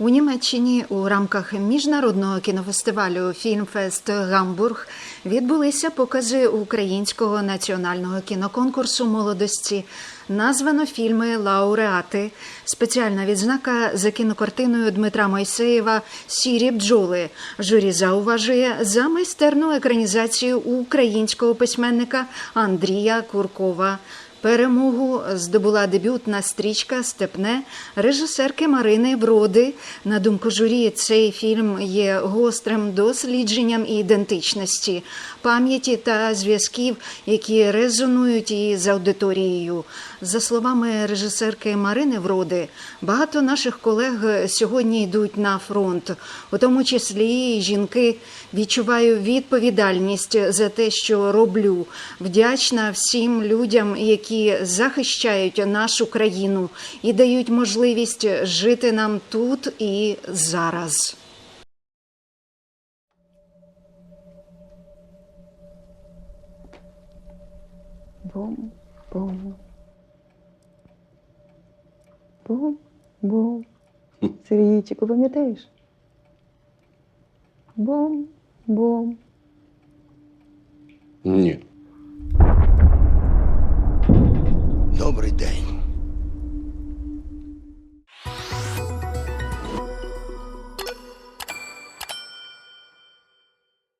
У Німеччині у рамках міжнародного кінофестивалю Фільмфест Гамбург відбулися покази українського національного кіноконкурсу молодості. Названо фільми Лауреати. Спеціальна відзнака за кінокартиною Дмитра Мойсеєва Сірі бджоли. Журі зауважує за майстерну екранізацію українського письменника Андрія Куркова. Перемогу здобула дебютна стрічка Степне режисерки Марини Броди. На думку журі, цей фільм є гострим дослідженням ідентичності, пам'яті та зв'язків, які резонують із аудиторією. За словами режисерки Марини Вроди, багато наших колег сьогодні йдуть на фронт, у тому числі і жінки. Відчуваю відповідальність за те, що роблю. Вдячна всім людям, які захищають нашу країну і дають можливість жити нам тут і зараз. Бум, бум. Бум, бум. Сергійчику, пам'ятаєш? Бум, бум. Ні. Добрий день.